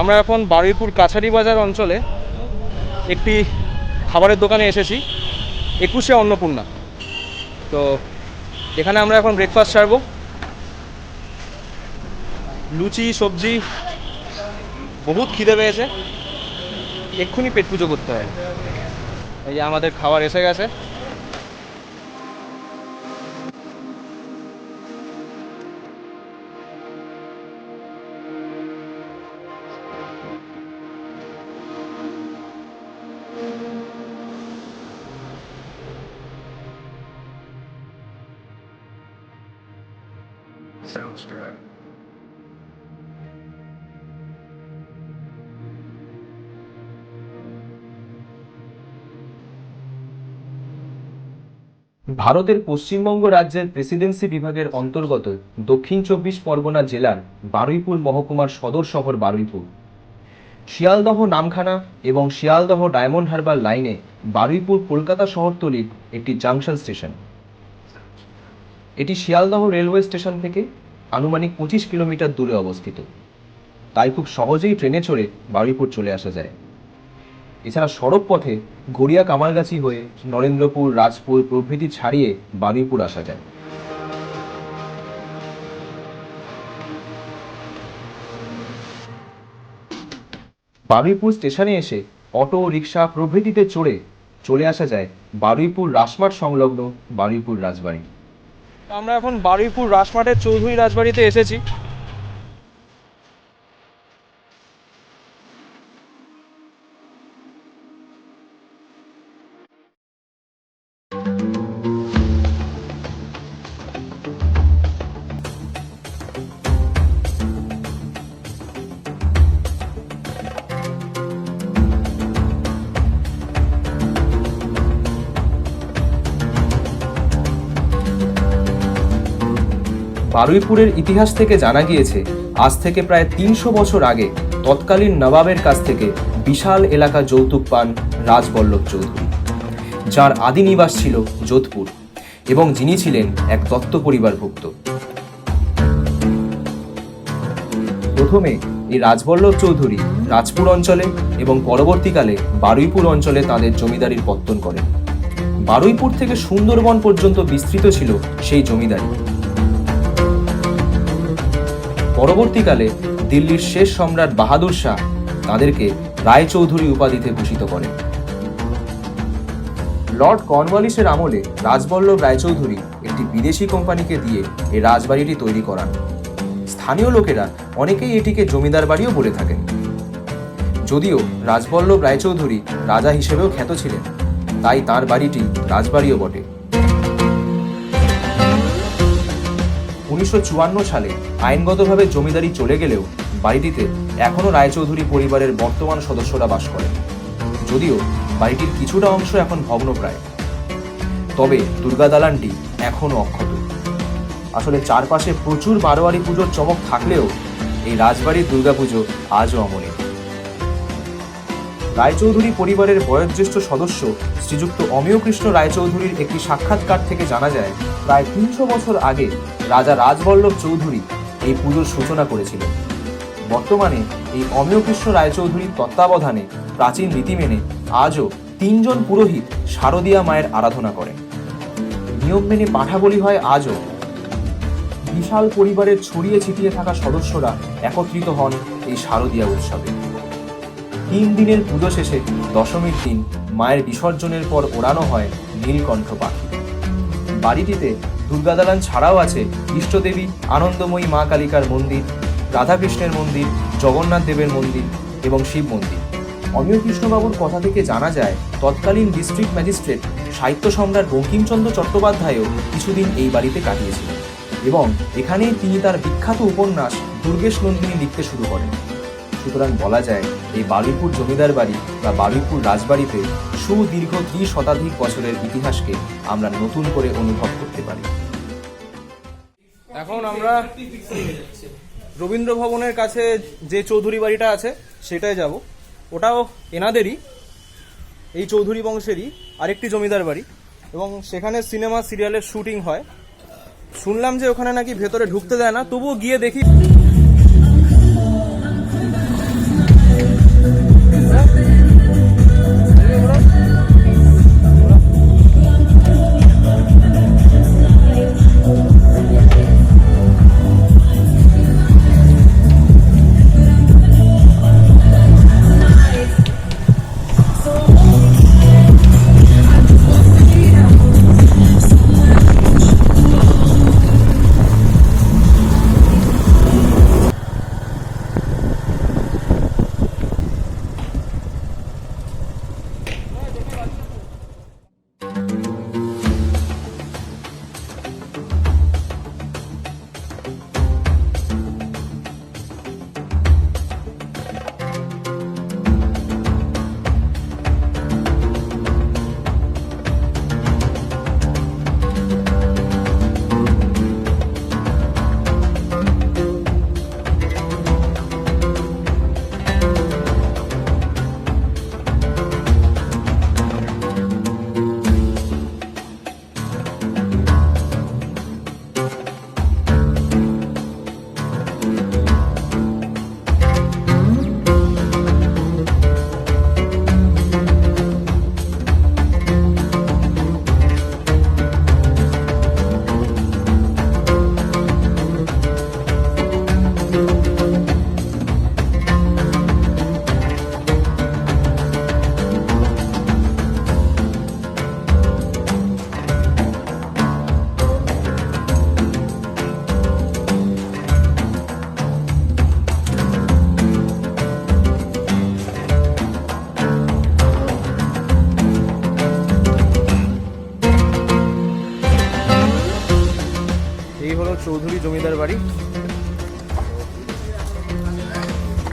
আমরা এখন বারুইপুর কাছারি বাজার অঞ্চলে একটি খাবারের দোকানে এসেছি, একুশে অন্নপূর্ণা। তো এখানে আমরা এখন ব্রেকফাস্ট সারবো। লুচি, সবজি, বহুত খিদে পেয়েছে। এক্ষুনি পেট পুজো করতে হয়। এই যে আমাদের খাবার এসে গেছে Sounds good. ভারতের পশ্চিমবঙ্গ রাজ্যের প্রেসিডেন্সি বিভাগের অন্তর্গত দক্ষিণ চব্বিশ পরগনা জেলার বারুইপুর মহকুমার সদর শহর বারুইপুর। শিয়ালদহ নামখানা এবং শিয়ালদহ ডায়মন্ড হারবার লাইনে বারুইপুর কলকাতা শহরতলির একটি জাংশন স্টেশন। এটি শিয়ালদহ রেলওয়ে স্টেশন থেকে আনুমানিক পঁচিশ কিলোমিটার দূরে অবস্থিত। তাই খুব সহজেই ট্রেনে চড়ে বারুইপুর চলে আসা যায়। এছাড়া সড়ক পথে গড়িয়া কামারগাছি হয়ে নরেন্দ্রপুর, রাজপুর প্রভৃতি ছাড়িয়ে বারুইপুর আসা যায়। বারুইপুর স্টেশনে এসে অটো, রিক্সা প্রভৃতিতে চড়ে চলে আসা যায় বারুইপুর রাসমাট সংলগ্ন বারুইপুর রাজবাড়ি। আমরা এখন বারুইপুর রাসমাটের চৌধুরী রাজবাড়িতে এসেছি। বারুইপুরের ইতিহাস থেকে জানা গিয়েছে, আজ থেকে প্রায় তিনশো বছর আগে তৎকালীন নবাবের কাছ থেকে বিশাল এলাকা যৌতুক পান রাজবল্লভ চৌধুরী, যার আদি নিবাস ছিল যোধপুর এবং যিনি ছিলেন এক দত্ত পরিবারভুক্ত। প্রথমে এই রাজবল্লভ চৌধুরী রাজপুর অঞ্চলে এবং পরবর্তীকালে বারুইপুর অঞ্চলে তাদের জমিদারির পত্তন করেন। বারুইপুর থেকে সুন্দরবন পর্যন্ত বিস্তৃত ছিল সেই জমিদারি। পরবর্তীকালে দিল্লির শেষ সম্রাট বাহাদুর শাহ তাদেরকে রায়চৌধুরী উপাধিতে ভূষিত করেন। লর্ড কর্নওয়ালিসের আমলে রাজবল্লভ রায়চৌধুরী একটি বিদেশি কোম্পানিকে দিয়ে এই রাজবাড়িটি তৈরি করান। স্থানীয় লোকেরা অনেকেই এটিকে জমিদার বাড়িও বলে থাকেন। যদিও রাজবল্লভ রায়চৌধুরী রাজা হিসেবেও খ্যাত ছিলেন, তাই তার বাড়িটি রাজবাড়িও বটে। উনিশশো চুয়ান্ন সালে আইনগতভাবে জমিদারি চলে গেলেও বাড়িটিতে এখনও রায়চৌধুরী পরিবারের বর্তমান সদস্যরা বাস করেন। যদিও বাড়িটির কিছুটা অংশ এখন ভগ্নপ্রায়। তবে দুর্গা দালানটি এখনও অক্ষত। আসলে চারপাশে প্রচুর বারোয়ারি পুজোর চমক থাকলেও এই রাজবাড়ির দুর্গাপুজো আজও অমনি রায়চৌধুরী পরিবারের বয়োজ্যেষ্ঠ সদস্য শ্রীযুক্ত অমিয় কৃষ্ণ রায়চৌধুরীর একটি সাক্ষাৎকার থেকে জানা যায়, প্রায় তিনশো বছর আগে রাজা রাজবল্লভ চৌধুরী এই পুজোর সূচনা করেছিলেন। বর্তমানে এই অমিয় কৃষ্ণ রায়চৌধুরীর তত্ত্বাবধানে প্রাচীন রীতি মেনে আজও তিনজন পুরোহিত শারদীয়া মায়ের আরাধনা করেন। নিয়ম মেনে পাঠা বলি হয় আজও। বিশাল পরিবারের ছড়িয়ে ছিটিয়ে থাকা সদস্যরা একত্রিত হন এই শারদীয়া উৎসবে। তিন দিনের পুজো শেষে দশমীর দিন মায়ের বিসর্জনের পর ওড়ানো হয় নীলকণ্ঠ পাখি। বাড়িটিতে দুর্গা দালান ছাড়াও আছে ইষ্টদেবী, আনন্দময়ী মা কালিকার মন্দির, রাধাকৃষ্ণের মন্দির, জগন্নাথ দেবের মন্দির এবং শিব মন্দির। অমিয় কৃষ্ণবাবুর কথা থেকে জানা যায়, তৎকালীন ডিস্ট্রিক্ট ম্যাজিস্ট্রেট সাহিত্য সম্রাট বঙ্কিমচন্দ্র চট্টোপাধ্যায়ও কিছুদিন এই বাড়িতে কাটিয়েছিলেন এবং এখানেই তিনি তার বিখ্যাত উপন্যাস দুর্গেশ নন্দিনী লিখতে শুরু করেন। সুতরাং বলা যায়, এই বারুইপুর জমিদার বাড়ি বা বারুইপুর রাজবাড়িতে সুদীর্ঘ ত্রি শতাধিক বছরের ইতিহাসকে আমরা নতুন করে অনুভব করতে পারি। এখন আমরা রবীন্দ্র ভবনের কাছে যে চৌধুরী বাড়িটা আছে সেটাই যাব। ওটাও এনাদেরই, এই চৌধুরী বংশেরই আরেকটি জমিদার বাড়ি এবং সেখানে সিনেমা, সিরিয়ালের শুটিং হয়। শুনলাম যে ওখানে নাকি ভেতরে ঢুকতে দেয় না, তবুও গিয়ে দেখি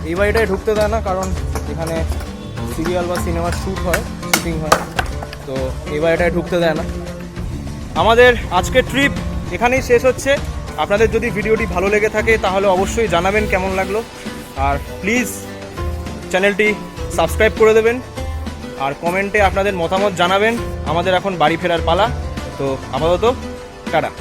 এই বাড়িটায় ঢুকতে দেয় না, কারণ এখানে সিরিয়াল বা সিনেমার শ্যুট হয় শুটিং হয়, তো এই বাড়িটায় ঢুকতে দেয় না। আমাদের আজকের ট্রিপ এখানেই শেষ হচ্ছে। আপনাদের যদি ভিডিওটি ভালো লেগে থাকে, তাহলে অবশ্যই জানাবেন কেমন লাগল। আর প্লিজ চ্যানেলটি সাবস্ক্রাইব করে দেবেন, আর কমেন্টে আপনাদের মতামত জানাবেন। আমাদের এখন বাড়ি ফেরার পালা, তো আপাতত টাটা।